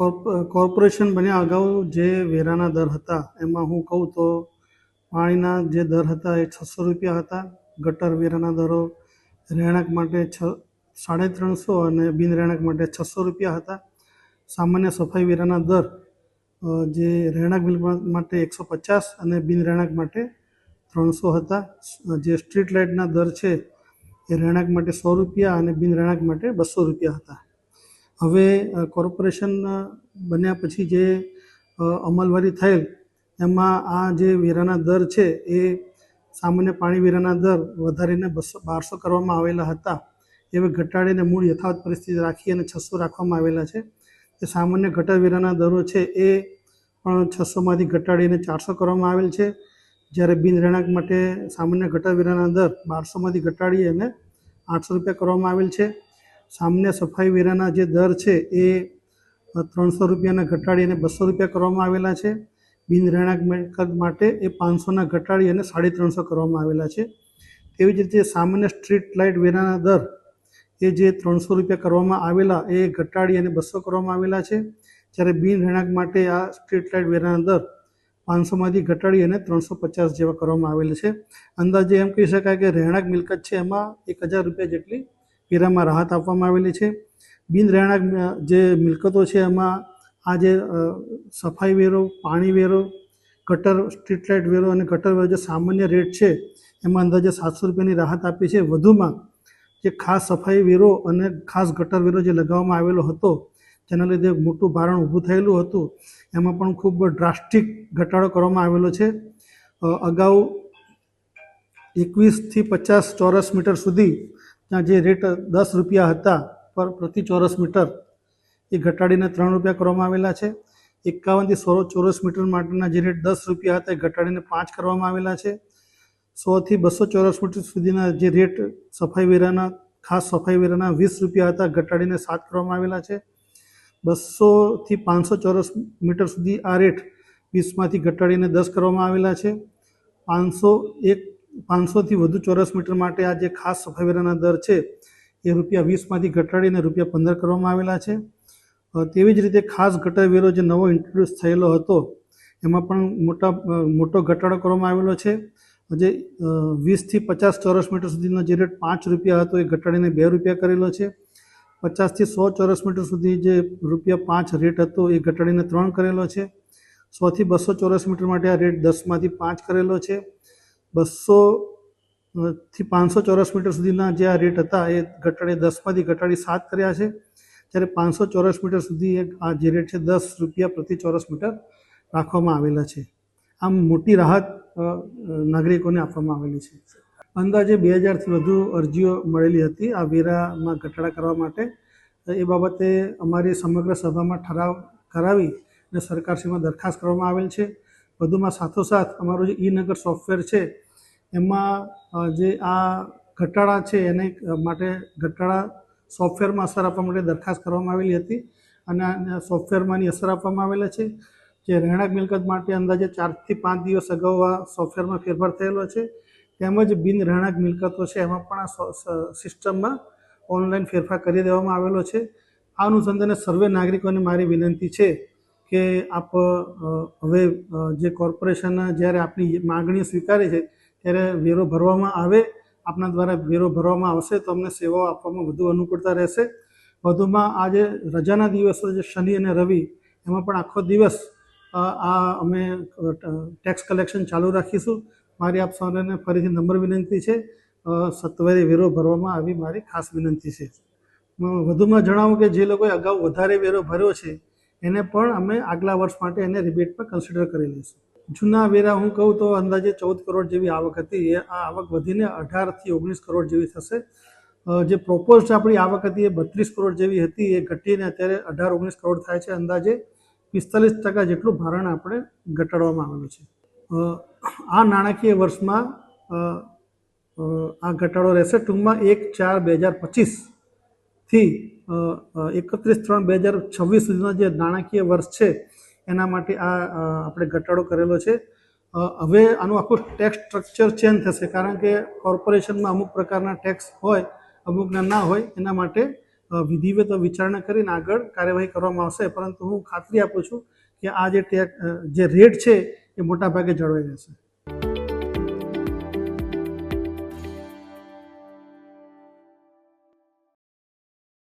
Corp- corporation બન્યા અગાઉ જે વેરાના દર હતા, એમાં હું કહું તો પાણીના જે દર હતા એ છસો રૂપિયા હતા. ગટર વેરાના દરો રહેણાંક માટે છ, સાડે ત્રણસો અને બિન રહેણાંક માટે છસો રૂપિયા હતા. સામાન્ય સફાઈ વેરાના દર જે રહેણાંક બિલ માટે એકસો પચાસ અને બિન રહેણાંક માટે ત્રણસો હતા. જે સ્ટ્રીટ લાઇટના દર છે એ રહેણાંક માટે સો રૂપિયા અને બિન રહેણાંક માટે બસો રૂપિયા હતા. હવે કોર્પોરેશન બન્યા પછી જે અમલવારી થયેલ, એમાં આ જે વેરાના દર છે, એ સામાન્ય પાણી વેરાના દર વધારીને બસો, બારસો કરવામાં આવેલા હતા. એ હવે ઘટાડીને મૂળ યથાવત પરિસ્થિતિ રાખી અને છસો રાખવામાં આવેલા છે. એ સામાન્ય ગટર વેરાના દરો છે, એ પણ છસોમાંથી ઘટાડીને ચારસો કરવામાં આવેલ છે. જ્યારે બિન રહેણાંક માટે સામાન્ય ગટર વેરાના દર બારસોમાંથી ઘટાડી અને આઠસો રૂપિયા કરવામાં આવેલ છે. સામાન્ય સફાઈ વેરાના જે દર છે એ ત્રણસો રૂપિયાના ઘટાડી અને બસો રૂપિયા કરવામાં આવેલા છે. બિન રહેણાંક મિલકત માટે એ પાંચસોના ઘટાડી અને સાડી ત્રણસો કરવામાં આવેલા છે. તેવી જ રીતે સામાન્ય સ્ટ્રીટ લાઇટ વેરાના દર એ જે ત્રણસો રૂપિયા કરવામાં આવેલા એ ઘટાડી અને બસો કરવામાં આવેલા છે. જ્યારે બિન રહેણાંક માટે આ સ્ટ્રીટ લાઇટ વેરાના દર પાંચસોમાંથી ઘટાડી અને ત્રણસો પચાસ જેવા કરવામાં આવેલ છે. અંદાજે એમ કહી શકાય કે રહેણાંક મિલકત છે એમાં એક હજાર રૂપિયા જેટલી વેરામાં રાહત આપવામાં આવેલી છે. બિન રહેણાંક જે મિલકતો છે, એમાં આ જે સફાઈ વેરો, પાણી વેરો, ગટર, સ્ટ્રીટ લાઇટ વેરો અને ગટર વેરો જે સામાન્ય રેટ છે, એમાં અંદાજે સાતસો રૂપિયાની રાહત આપી છે. વધુમાં, જે ખાસ સફાઈ વેરો અને ખાસ ગટર વેરો જે લગાવવામાં આવેલો હતો, જેના લીધે મોટું ભારણ ઊભું થયેલું હતું, એમાં પણ ખૂબ ડ્રાસ્ટિક ઘટાડો કરવામાં આવેલો છે. અગાઉ એકવીસથી પચાસ ચોરસ મીટર સુધી ત્યાં જે રેટ દસ રૂપિયા હતા પર પ્રતિ ચોરસ મીટર, એ ઘટાડીને ત્રણ રૂપિયા કરવામાં આવેલા છે. એકાવનથી સો ચોરસ મીટર માટેના જે રેટ દસ રૂપિયા હતા, એ ઘટાડીને પાંચ કરવામાં આવેલા છે. સોથી બસો ચોરસ મીટર સુધીના જે રેટ સફાઈ વેરાના, ખાસ સફાઈ વેરાના વીસ રૂપિયા હતા, ઘટાડીને સાત કરવામાં આવેલા છે. બસોથી પાંચસો ચોરસ મીટર સુધી આ રેટ વીસમાંથી ઘટાડીને દસ કરવામાં આવેલા છે. પાંચસો એક પાંચસોથી વધુ ચોરસ મીટર માટે આ જે ખાસ સફાઈ વેરાના દર છે, એ રૂપિયા વીસમાંથી ઘટાડીને રૂપિયા પંદર કરવામાં આવેલા છે. તેવી જ રીતે ખાસ ગટર જે નવો ઇન્ટ્રોડ્યુસ થયેલો હતો, એમાં પણ મોટા મોટો ઘટાડો કરવામાં આવેલો છે. જે વીસથી પચાસ ચોરસ મીટર સુધીનો જે રેટ પાંચ રૂપિયા હતો, એ ઘટાડીને બે રૂપિયા કરેલો છે. પચાસથી સો ચોરસ મીટર સુધી જે રૂપિયા પાંચ રેટ હતો, એ ઘટાડીને ત્રણ કરેલો છે. સોથી બસો ચોરસ મીટર માટે આ રેટ દસમાંથી પાંચ કરેલો છે. બસો થી પાંચસો ચોરસ મીટર સુધીના જે આ રેટ હતા, એ ઘટાડી દસમાંથી ઘટાડી સાત કર્યા છે. જ્યારે પાંચસો ચોરસ મીટર સુધી આ જે રેટ છે, દસ રૂપિયા પ્રતિ ચોરસ મીટર રાખવામાં આવેલા છે. આમ મોટી રાહત નાગરિકોને આપવામાં આવેલી છે. અંદાજે બે હજારથી વધુ અરજીઓ મળેલી હતી આ વેરામાં ઘટાડા કરવા માટે. એ બાબતે અમારી સમગ્ર સભામાં ઠરાવ કરાવી અને સરકારશ્રીમાં દરખાસ્ત કરવામાં આવેલ છે. વધુમાં સાથોસાથ અમારું જે ઈ નગર સોફ્ટવેર છે, એમાં જે આ ઘટાડા છે, એને માટે ઘટાડા સોફ્ટવેરમાં અસર આપવા માટે દરખાસ્ત કરવામાં આવેલી હતી અને સોફ્ટવેરમાંની અસર આપવામાં આવેલા છે. જે રહેણાંક મિલકત માટે અંદાજે ચારથી પાંચ દિવસ અગાઉ આ સોફ્ટવેરમાં ફેરફાર થયેલો છે. તેમજ બિન રહેણાંક મિલકતો છે, એમાં પણ આ સિસ્ટમમાં ઓનલાઈન ફેરફાર કરી દેવામાં આવેલો છે. આ અનુસંધાને સર્વે નાગરિકોને મારી વિનંતી છે કે આપ હવે જે કોર્પોરેશન જ્યારે આપણી માગણી સ્વીકારે છે, ત્યારે વેરો ભરવામાં આવે, આપના દ્વારા વેરો ભરવામાં આવશે, તો અમને સેવાઓ આપવામાં વધુ અનુકૂળતા રહેશે. વધુમાં આજે રજાના દિવસો જે શનિ અને રવિ, એમાં પણ આખો દિવસ આ અમે ટેક્સ કલેક્શન ચાલુ રાખીશું. મારી આપ સૌને ફરીથી નંબર વિનંતી છે સત્વરે વેરો ભરવામાં આવી મારી ખાસ વિનંતી છે. વધુમાં જણાવું કે જે લોકોએ અગાઉ વધારે વેરો ભર્યો છે એને પણ અમે આગલા વર્ષ માટે એને રિબેટમાં કન્સિડર કરી લઈશું. જૂના વેરા હું કહું તો અંદાજે ચૌદ કરોડ જેવી આવક હતી. એ આ આવક વધીને અઢારથી ઓગણીસ કરોડ જેવી થશે. જે પ્રોપોઝ આપણી આવક હતી એ બત્રીસ કરોડ જેવી હતી. એ ઘટીને અત્યારે અઢાર ઓગણીસ કરોડ થાય છે. અંદાજે પિસ્તાલીસ ટકા જેટલું ભારણ આપણે ઘટાડવામાં આવેલું છે. આ નાણાકીય વર્ષમાં આ ઘટાડો રહેશે ટૂંકમાં એક ચાર બે હજાર પચીસથી એકત્રીસ ત્રણ બે હજાર છવ્વીસ સુધીનો જે નાણાકીય વર્ષ છે, એના માટે આ આપણે ઘટાડો કરેલો છે. હવે આનું આખું ટેક્સ સ્ટ્રક્ચર ચેન્જ થશે, કારણ કે કોર્પોરેશનમાં અમુક પ્રકારના ટેક્સ હોય, અમુકના ના હોય, એના માટે વિધિવત વિચારણા કરીને આગળ કાર્યવાહી કરવામાં આવશે. પરંતુ હું ખાતરી આપું છું કે આ જે ટેક જે રેટ છે, એ મોટા ભાગે જળવાઈ રહેશે.